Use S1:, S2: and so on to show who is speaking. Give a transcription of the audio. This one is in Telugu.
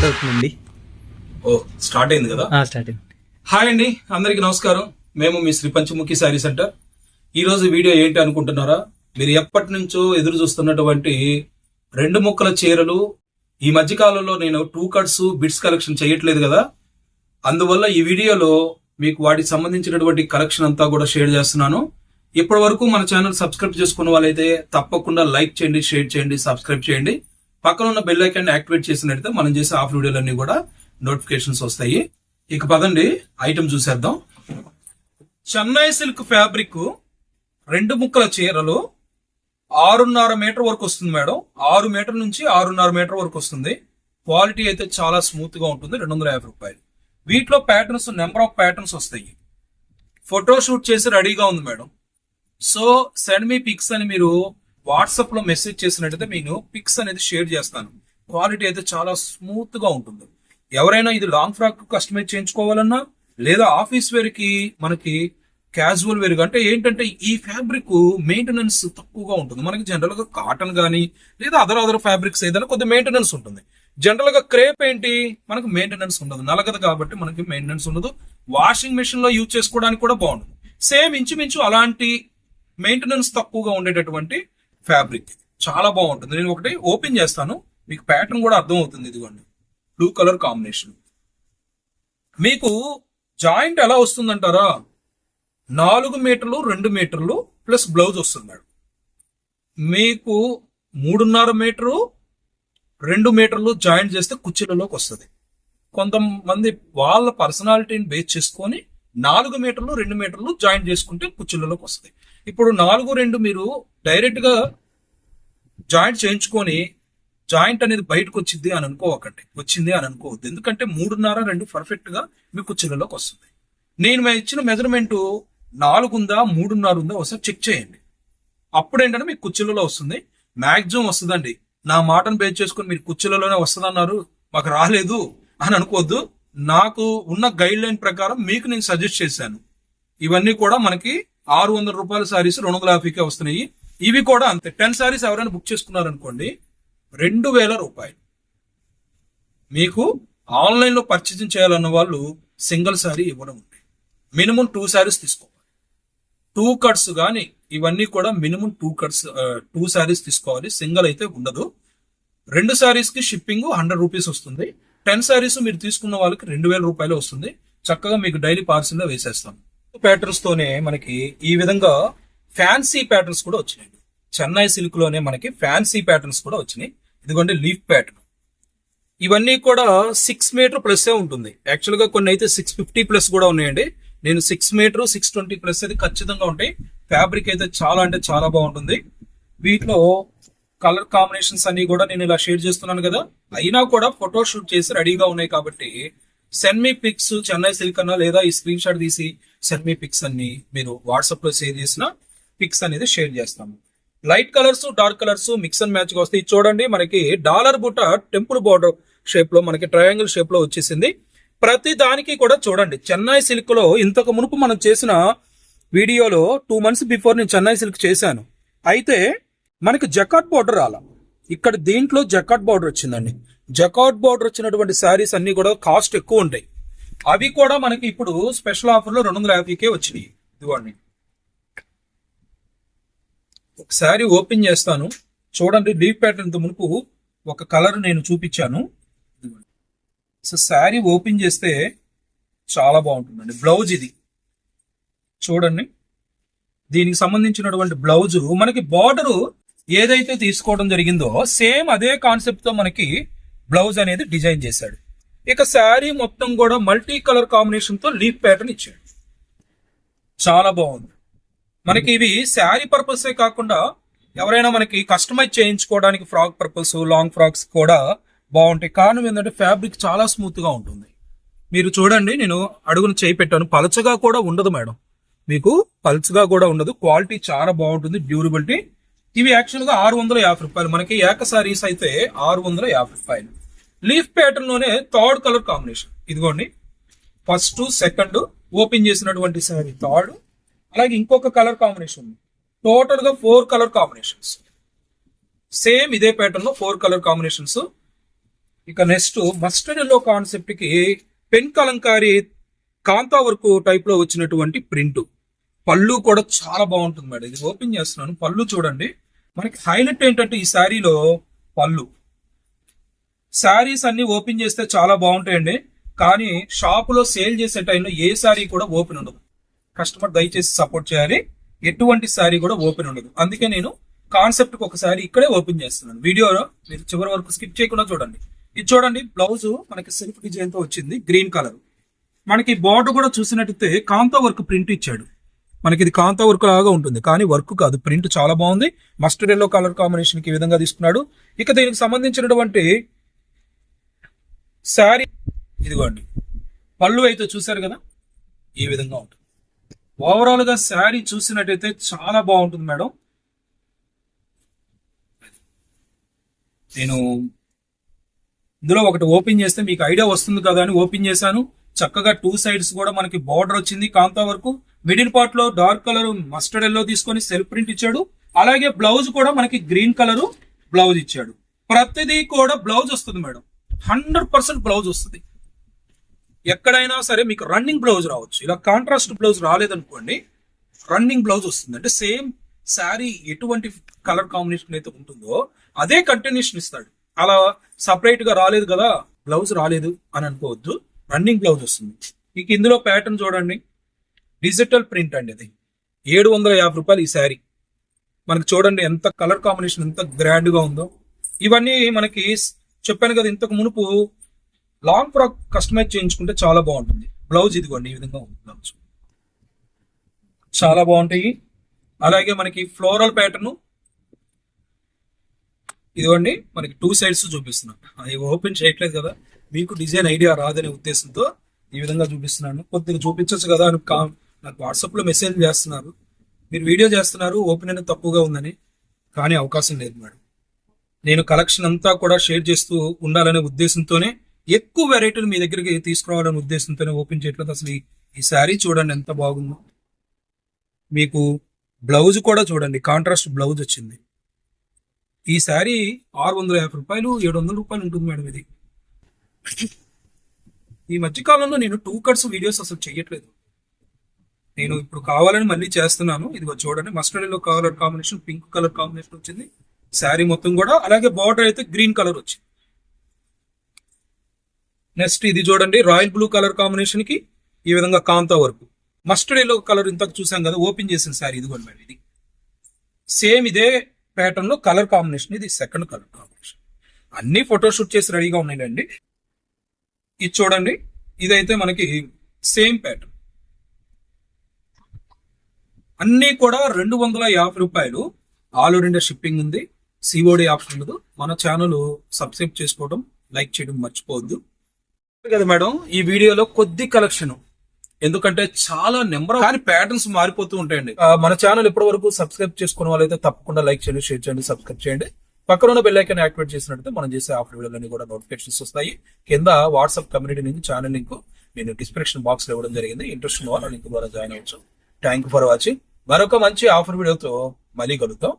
S1: స్టార్ట్ అవుతుందండి.
S2: ఓ స్టార్ట్ అయింది కదా?
S1: స్టార్ట్ అయింది.
S2: హాయ్ అండి అందరికీ నమస్కారం. మేము మీ శ్రీ పంచముఖి శారీ సెంటర్. ఈ రోజు వీడియో ఏంటి అనుకుంటున్నారా? మీరు ఎప్పటి నుంచో ఎదురు చూస్తున్నటువంటి రెండు ముక్కల చీరలు ఈ మధ్య కాలంలో నేను టూ కట్స్ బిట్స్ కలెక్షన్ చేయట్లేదు కదా. అందువల్ల ఈ వీడియోలో మీకు వాటికి సంబంధించినటువంటి కలెక్షన్ అంతా కూడా షేర్ చేస్తున్నాను. ఇప్పటి వరకు మన ఛానల్ సబ్స్క్రైబ్ చేసుకున్న వాళ్ళైతే తప్పకుండా లైక్ చేయండి షేర్ చేయండి సబ్స్క్రైబ్ చేయండి. పక్కన ఉన్న బెల్ ఐకాన్ యాక్టివేట్ చేసినట్టయితే మనం చేసే ఆఫ్ వీడియోలన్నీ కూడా నోటిఫికేషన్స్ వస్తాయి. ఇక పదండి ఐటమ్ చూసేద్దాం. చెన్నై సిల్క్ ఫ్యాబ్రిక్ రెండు ముక్కల చీరలు ఆరున్నర మీటర్ వరకు వస్తుంది మేడం. ఆరు మీటర్ నుంచి ఆరున్నర మీటర్ వరకు వస్తుంది. క్వాలిటీ అయితే చాలా స్మూత్గా ఉంటుంది రెండు వందల యాభై రూపాయలు. వీటిలో ప్యాటర్న్స్ నెంబర్ ఆఫ్ ప్యాటర్న్స్ వస్తాయి. ఫోటో షూట్ చేసి రెడీగా ఉంది madam. So send me pics అని మీరు వాట్సాప్లో మెసేజ్ చేసినట్టయితే నేను పిక్స్ అనేది షేర్ చేస్తాను. క్వాలిటీ అయితే చాలా స్మూత్గా ఉంటుంది. ఎవరైనా ఇది లాంగ్ ఫ్రాక్ కస్టమైజ్ చేయించుకోవాలన్నా లేదా ఆఫీస్ వేర్కి మనకి క్యాజువల్ వేర్ అంటే ఏంటంటే ఈ ఫ్యాబ్రిక్ మెయింటెనెన్స్ తక్కువగా ఉంటుంది. మనకి జనరల్గా కాటన్ గానీ లేదా అదర్ అదర్ ఫ్యాబ్రిక్స్ ఏదైనా కొద్ది మెయింటెనెన్స్ ఉంటుంది. జనరల్గా క్రేప్ ఏంటి? మనకు మెయింటెనెన్స్ ఉండదు. నలగదు కాబట్టి మనకి మెయింటెనెన్స్ ఉండదు. వాషింగ్ మెషిన్లో యూజ్ చేసుకోవడానికి కూడా బాగుంటుంది. సేమ్ ఇంచుమించు అలాంటి మెయింటెనెన్స్ తక్కువగా ఉండేటటువంటి ఫ్యాబ్రిక్. చాలా బాగుంటుంది. నేను ఒకటి ఓపెన్ చేస్తాను. మీకు ప్యాటర్న్ కూడా అర్థం అవుతుంది ఇదిగోండి. బ్లూ కలర్ కాంబినేషన్ మీకు జాయింట్ ఎలా వస్తుందంటారా? నాలుగు మీటర్లు రెండు మీటర్లు ప్లస్ బ్లౌజ్ వస్తుంది మేడం. మీకు మూడున్నర మీటరు రెండు మీటర్లు జాయింట్ చేస్తే కుర్చీలలోకి వస్తుంది. కొంతమంది వాళ్ళ పర్సనాలిటీని బేస్ చేసుకొని నాలుగు మీటర్లు రెండు మీటర్లు జాయిన్ చేసుకుంటే కుర్చీలలోకి వస్తుంది. ఇప్పుడు నాలుగు రెండు మీరు డైరెక్ట్గా జాయింట్ చేయించుకొని జాయింట్ అనేది బయటకు వచ్చింది అని అనుకోకండి. వచ్చింది అని అనుకోవద్దు. ఎందుకంటే మూడున్నర రెండు పర్ఫెక్ట్గా మీ కుర్చీలలోకి వస్తుంది. నేను ఇచ్చిన మెజర్మెంట్ నాలుగు ఉందా మూడున్నర ఉందా ఒకసారి చెక్ చేయండి. అప్పుడు ఏంటంటే మీకు కుర్చీలలో వస్తుంది. మ్యాక్సిమం వస్తుందండి. నా మాటను బేస్ చేసుకుని మీరు కుర్చీలలోనే వస్తుందన్నారు మాకు రాలేదు అని అనుకోవద్దు. నాకు ఉన్న గైడ్ లైన్ ప్రకారం మీకు నేను సజెస్ట్ చేశాను. ఇవన్నీ కూడా మనకి ఆరు వందల రూపాయల సారీస్ రెండు వందల యాభైకే వస్తున్నాయి. ఇవి కూడా అంతే. టెన్ సారీస్ ఎవరైనా బుక్ చేసుకున్నారనుకోండి రెండు వేల రూపాయలు. మీకు ఆన్లైన్లో పర్చేసింగ్ చేయాలన్న వాళ్ళు సింగిల్ సారీ ఇవ్వడం ఉంది. మినిమం టూ సారీస్ తీసుకోవాలి. టూ కట్స్ కానీ ఇవన్నీ కూడా minimum two cuts two sarees తీసుకోవాలి. సింగిల్ అయితే ఉండదు. రెండు శారీస్కి షిప్పింగ్ హండ్రెడ్ రూపీస్ వస్తుంది. టెన్ శారీస్ మీరు తీసుకున్న వాళ్ళకి రెండు వేల రూపాయలు వస్తుంది. చక్కగా మీకు డైలీ పార్సిల్లో వేసేస్తాం. ప్యాటర్న్స్ తోనే మనకి ఈ విధంగా ఫ్యాన్సీ ప్యాటర్న్స్ కూడా వచ్చినాయి. చెన్నై సిల్క్లోనే మనకి ఫ్యాన్సీ ప్యాటర్న్స్ కూడా వచ్చినాయి. ఇదిగోండి లీఫ్ ప్యాటర్న్ ఇవన్నీ కూడా సిక్స్ మీటర్ ప్లస్ ఉంటుంది. యాక్చువల్గా కొన్ని అయితే సిక్స్ ఫిఫ్టీ ప్లస్ కూడా ఉన్నాయండి. నేను six metre six twenty plus అయితే ఖచ్చితంగా ఉంటాయి. ఫ్యాబ్రిక్ అయితే చాలా అంటే చాలా బాగుంటుంది. వీటిలో కలర్ కాంబినేషన్స్ అన్ని కూడా నేను ఇలా షేర్ చేస్తున్నాను కదా. అయినా కూడా ఫోటో షూట్ చేసి రెడీగా ఉన్నాయి కాబట్టి send me pics Chennai silk అన్న లేదా ఈ స్క్రీన్ షాట్ తీసి సెండ్ మీ పిక్స్ అన్ని మీరు వాట్సాప్లో షేర్ చేసిన పిక్స్ అనేది షేర్ చేస్తాము. Light colours dark colours mix and మ్యాచ్గా ఇది చూడండి మనకి డాలర్ బుట్ట టెంపుల్ బోర్డర్ షేప్లో మనకి ట్రయాంగిల్ షేప్లో వచ్చేసింది. ప్రతి దానికి కూడా చూడండి చెన్నై సిల్క్లో ఇంతకు మునుపు మనం చేసిన వీడియోలో టూ మంత్స్ బిఫోర్ నేను చెన్నై సిల్క్ చేశాను. అయితే మనకి జకాట్ బార్డర్ రాలా. ఇక్కడ దీంట్లో జకాట్ బార్డర్ వచ్చిందండి. జకాట్ బార్డర్ వచ్చినటువంటి శారీస్ అన్ని కూడా కాస్ట్ ఎక్కువ ఉంటాయి. అవి కూడా మనకి ఇప్పుడు స్పెషల్ ఆఫర్లో రెండు వందల యాభైకే వచ్చినాయి. ఇదిగోండి. ఒక శారీ ఓపెన్ చేస్తాను. చూడండి లీవ్ ప్యాటర్న్ మునుపు ఒక కలర్ నేను చూపించాను. సో శారీ ఓపెన్ చేస్తే చాలా బాగుంటుందండి. బ్లౌజ్ ఇది. చూడండి. దీనికి సంబంధించినటువంటి బ్లౌజు. మనకి బార్డరు ఏదైతే తీసుకోవడం జరిగిందో సేమ్ అదే కాన్సెప్ట్తో మనకి బ్లౌజ్ అనేది డిజైన్ చేశాడు. ఇక శారీ మొత్తం కూడా మల్టీ కలర్ కాంబినేషన్తో లీఫ్ ప్యాటర్న్ ఇచ్చాడు. చాలా బాగుంది. మనకి ఇవి శారీ పర్పసే కాకుండా ఎవరైనా మనకి కస్టమైజ్ చేయించుకోవడానికి ఫ్రాక్ పర్పస్ లాంగ్ ఫ్రాక్స్ కూడా బాగుంటాయి. కారణం ఏంటంటే ఫ్యాబ్రిక్ చాలా స్మూత్గా ఉంటుంది. మీరు చూడండి నేను అడుగును చేయి పెట్టాను. పలచగా కూడా ఉండదు మేడం. మీకు పల్చగా కూడా ఉండదు. క్వాలిటీ చాలా బాగుంటుంది. డ్యూరబిలిటీ ఇవి యాక్చువల్గా ఆరు వందల యాభై రూపాయలు. మనకి ఏక సారీస్ అయితే ఆరు వందల యాభై రూపాయలు. లీఫ్ ప్యాటర్న్లోనే థర్డ్ కలర్ కాంబినేషన్ ఇదిగోండి. ఫస్ట్ సెకండ్ ఓపెన్ చేసినటువంటి సారీ థర్డ్ అలాగే ఇంకొక కలర్ కాంబినేషన్ ఉంది. టోటల్గా ఫోర్ కలర్ కాంబినేషన్స్ సేమ్ ఇదే ప్యాటర్న్లో ఫోర్ కలర్ కాంబినేషన్స్ ఇక నెక్స్ట్ మస్టర్డ్ ఎల్లో కాన్సెప్ట్కి పెన్ కలంకారీ కాంతా వరకు టైప్లో వచ్చినటువంటి ప్రింట్ పళ్ళు కూడా చాలా బాగుంటుంది మేడం. ఇది ఓపెన్ చేస్తున్నాను. పళ్ళు చూడండి. మనకి హైలైట్ ఏంటంటే ఈ శారీలో పళ్ళు. శారీస్ అన్ని ఓపెన్ చేస్తే చాలా బాగుంటాయండి. కానీ షాపులో సేల్ చేసే టైంలో ఏ శారీ కూడా ఓపెన్ ఉండదు. కస్టమర్ దయచేసి సపోర్ట్ చేయాలి. ఎటువంటి శారీ కూడా ఓపెన్ ఉండదు. అందుకే నేను కాన్సెప్ట్ ఒకసారి ఇక్కడే ఓపెన్ చేస్తున్నాను. వీడియోలో మీరు చివరి వరకు స్కిప్ చేయకుండా చూడండి. ఇది చూడండి బ్లౌజ్ మనకి సెల్ఫ్ డిజైన్తో వచ్చింది గ్రీన్ కలర్. మనకి బార్డర్ కూడా చూసినట్టయితే కాంతా వర్క్ ప్రింట్ ఇచ్చాడు. మనకి ఇది కాంతా వర్క్ లాగా ఉంటుంది. కానీ వర్క్ కాదు. ప్రింట్ చాలా బాగుంది. మస్టర్డ్ ఎల్లో కలర్ కాంబినేషన్కి ఈ విధంగా తీసుకున్నాడు. ఇక దీనికి సంబంధించినటువంటి శారీ ఇదిగోండి. పళ్ళు అయితే చూసారు కదా? ఈ విధంగా ఉంటుంది. ఓవరాల్గా శారీ చూసినట్టయితే చాలా బాగుంటుంది మేడం. నేను ఇందులో ఒకటి ఓపెన్ చేస్తే మీకు ఐడియా వస్తుంది కదా అని ఓపెన్ చేశాను. చక్కగా టూ సైడ్స్ కూడా మనకి బార్డర్ వచ్చింది. కాంతా వరకు మిడిల్ పార్ట్లో డార్క్ కలర్ మస్టర్డ్ ఎల్లో తీసుకొని సెల్ఫ్ ప్రింట్ ఇచ్చాడు. అలాగే బ్లౌజ్ కూడా మనకి గ్రీన్ కలర్ బ్లౌజ్ ఇచ్చాడు. ప్రతిదీ కూడా బ్లౌజ్ వస్తుంది మేడం. హండ్రెడ్ పర్సెంట్ బ్లౌజ్ వస్తుంది. ఎక్కడైనా సరే మీకు రన్నింగ్ బ్లౌజ్ రావచ్చు. ఇలా కాంట్రాస్ట్ బ్లౌజ్ రాలేదనుకోండి రన్నింగ్ బ్లౌజ్ వస్తుంది. అంటే సేమ్ శారీ ఎటువంటి కలర్ కాంబినేషన్ అయితే ఉంటుందో అదే కంటిన్యూషన్ ఇస్తాడు. అలా సపరేట్గా రాలేదు కదా బ్లౌజ్ రాలేదు అని అనుకోవద్దు. రన్నింగ్ బ్లౌజ్ వస్తుంది. మీకు ఇందులో ప్యాటర్న్ చూడండి. డిజిటల్ ప్రింట్ అండి అది ఏడు వందల యాభై రూపాయలు ఈ శారీ. మనకి చూడండి ఎంత కలర్ కాంబినేషన్ ఎంత గ్రాండ్గా ఉందో. ఇవన్నీ మనకి చెప్పాను కదా ఇంతకు మునుపు లాంగ్ ఫ్రాక్ కస్టమైజ్ చేయించుకుంటే చాలా బాగుంటుంది. బ్లౌజ్ ఇదిగోండి ఈ విధంగా ఉంది బ్లౌజ్ చాలా బాగుంటాయి. అలాగే మనకి ఫ్లోరల్ ప్యాటర్న్ ఇదిగోండి మనకి టూ సైడ్స్ చూపిస్తున్నాం అది ఓపెన్ చేయట్లేదు కదా. మీకు డిజైన్ ఐడియా రాదనే ఉద్దేశంతో ఈ విధంగా చూపిస్తున్నాను. కొద్దిగా చూపించవచ్చు కదా అని కా- నాకు వాట్సాప్లో మెసేజ్ చేస్తున్నారు. మీరు వీడియో చేస్తున్నారు ఓపెన్ అనేది తక్కువగా ఉందని. కానీ అవకాశం లేదు మేడం. నేను కలెక్షన్ అంతా కూడా షేర్ చేస్తూ ఉండాలనే ఉద్దేశంతోనే ఎక్కువ వెరైటీలు మీ దగ్గరికి తీసుకురావాలనే ఉద్దేశంతోనే ఓపెన్ చేయట్లేదు. అసలు ఈ- ఈ శారీ చూడండి ఎంత బాగుందో. మీకు బ్లౌజ్ కూడా చూడండి కాంట్రాస్ట్ బ్లౌజ్ వచ్చింది. ఈ శారీ ఆరు వందల యాభై రూపాయలు ఏడు వందల రూపాయలు ఉంటుంది మేడం ఇది. ఈ మధ్యకాలంలో నేను టూ కట్స్ వీడియోస్ అసలు చేయట్లేదు నేను ఇప్పుడు కావాలని మళ్ళీ చేస్తున్నాను. ఇదిగో చూడండి mustard colour combination pink colour combination వచ్చింది. శారీ మొత్తం కూడా అలాగే బార్డర్ అయితే గ్రీన్ కలర్ వచ్చింది. నెక్స్ట్ ఇది చూడండి రాయల్ బ్లూ కలర్ కాంబినేషన్కి ఈ విధంగా కాంతా వరకు. మస్టర్డీలో ఎల్లో కలర్ ఇంతకు చూసాం కదా ఓపెన్ చేసిన శారీ ఇదిగోండి మేడం ఇది. సేమ్ ఇదే ప్యాటర్న్లో కలర్ కాంబినేషన్ ఇది సెకండ్ కలర్ కాంబినేషన్ అన్ని ఫోటోషూట్ చేసి రెడీగా ఉన్నాయండి ఇది చూడండి. ఇదైతే మనకి సేమ్ ప్యాటర్న్ అన్ని కూడా రెండు వందల యాభై రూపాయలు. ఆల్ ఓవర్ ఇండియా షిప్పింగ్ ఉంది సిఓడి ఆప్షన్ ఉండదు. మన ఛానల్ సబ్స్క్రైబ్ చేసుకోవడం లైక్ చేయడం మర్చిపోవద్దు. కదా మేడం ఈ వీడియోలో కొద్ది కలెక్షన్ ఎందుకంటే చాలా నెంబర్ కానీ ప్యాటర్న్స్ మారిపోతూ ఉంటాయండి. మన ఛానల్ ఇప్పటి వరకు సబ్స్క్రైబ్ చేసుకున్న వాళ్ళైతే తప్పకుండా లైక్ చేయండి షేర్ చేయండి సబ్స్క్రైబ్ చేయండి. పక్కన బెల్ ఐకాన్ యాక్టివేట్ చేసినట్టు మనం చేసే ఆఫర్ వీడియోలన్నీ కూడా నోటిఫికేషన్స్ వస్తాయి. కింద వాట్సాప్ కమ్యూనిటీ నుంచి ఛానల్ లింక్ నేను డిస్క్రిప్షన్ బాక్స్లో ఇవ్వడం జరిగింది. ఇంట్రెస్ట్ ఉన్న వాళ్ళు లింక్ ద్వారా జాయిన్ అవ్వచ్చు. థ్యాంక్ ఫర్ వాచింగ్ మరొక మంచి ఆఫర్ వీడియోతో మళ్ళీ కలుద్దాం.